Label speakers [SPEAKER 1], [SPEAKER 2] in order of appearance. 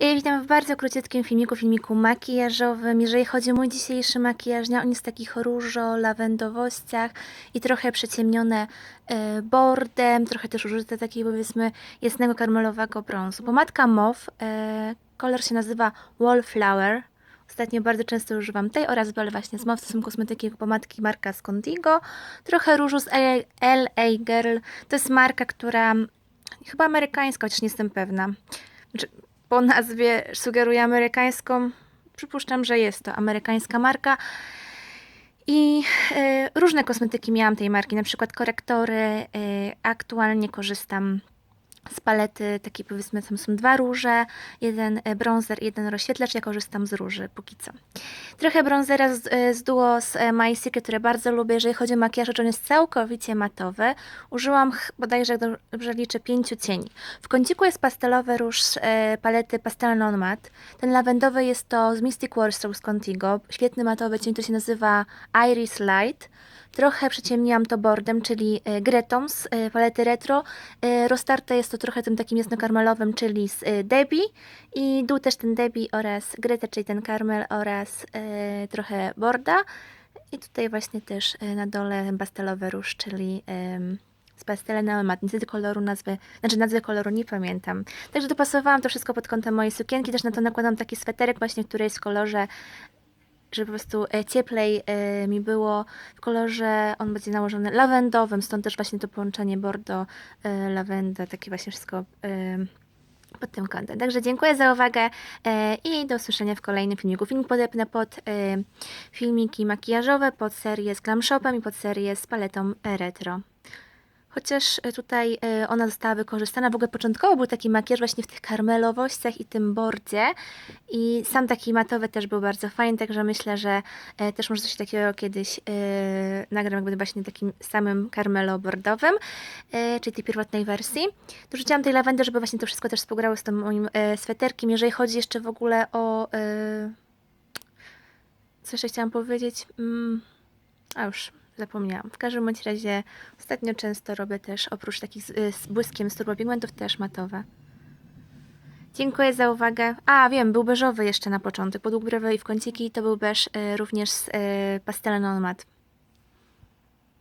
[SPEAKER 1] Witam w bardzo króciutkim filmiku, filmiku makijażowym. Jeżeli chodzi o mój dzisiejszy makijaż, on jest w takich różo-lawendowościach i trochę przyciemnione e, bordem, trochę też użyte takiego powiedzmy jasnego karmelowego brązu. Pomadka MOV, e, kolor się nazywa Wallflower. Ostatnio bardzo często używam tej oraz Bell właśnie z MOV, to są kosmetyki pomadki marka Scontigo. Trochę różu z LA Girl, to jest marka, która chyba amerykańska, chociaż nie jestem pewna. Znaczy, po nazwie sugeruje amerykańską. Przypuszczam, że jest to amerykańska marka. I e, różne kosmetyki miałam tej marki, na przykład korektory. E, aktualnie korzystam z palety, takiej powiedzmy, tam są dwa róże, jeden e, bronzer jeden rozświetlacz. Ja korzystam z róży póki co. Trochę bronzera z, e, z duo z e, My Secret, które bardzo lubię. Jeżeli chodzi o makijaż, on jest całkowicie matowy. Użyłam bodajże, jak dobrze liczę, pięciu cieni. W kąciku jest pastelowy róż z e, palety Pastel Non Matte. Ten lawendowy jest to z Mystic Warsaw z Contigo. Świetny matowy cień, to się nazywa Iris Light. Trochę przyciemniłam to bordem, czyli Gretą z palety Retro. Roztarte jest to trochę tym takim jasnokarmelowym, czyli z Debbie. I dół też ten Debbie oraz Greta, czyli ten karmel oraz trochę borda. I tutaj właśnie też e, na dole pastelowy róż, czyli z pastelena mat. Niestety koloru nazwy, znaczy nazwy koloru nie pamiętam. Także dopasowałam to wszystko pod kątem mojej sukienki. Też na to nakładam taki sweterek właśnie, który jest w kolorze żeby po prostu e, cieplej e, mi było w kolorze, on będzie nałożony lawendowym, stąd też właśnie to połączenie bordo, e, lawenda, takie właśnie wszystko e, pod tym kątem. Także dziękuję za uwagę e, i do usłyszenia w kolejnym filmiku. Filmik podepnę pod e, filmiki makijażowe, pod serię z Glam Shopem i pod serię z paletą retro. Chociaż e, tutaj e, ona została wykorzystana, w ogóle początkowo był taki makijaż właśnie w tych karmelowościach i tym bordzie i sam taki matowy też był bardzo fajny, także myślę, że e, też może coś takiego kiedyś nagram jakby właśnie takim samym karmelo-bordowym, czyli tej pierwotnej wersji. Dorzuciłam tej lawendy, żeby właśnie to wszystko też współgrało z tym moim sweterkiem. Jeżeli chodzi jeszcze w ogóle o... Co jeszcze chciałam powiedzieć? Mm, a już zapomniałam. W każdym bądź razie ostatnio często robię też oprócz takich z, y, z błyskiem z turbopigmentów też matowe. Dziękuję za uwagę. A, wiem, był beżowy jeszcze na początek, podług i w kąciki to był beż y, również z y, pastelą non mat.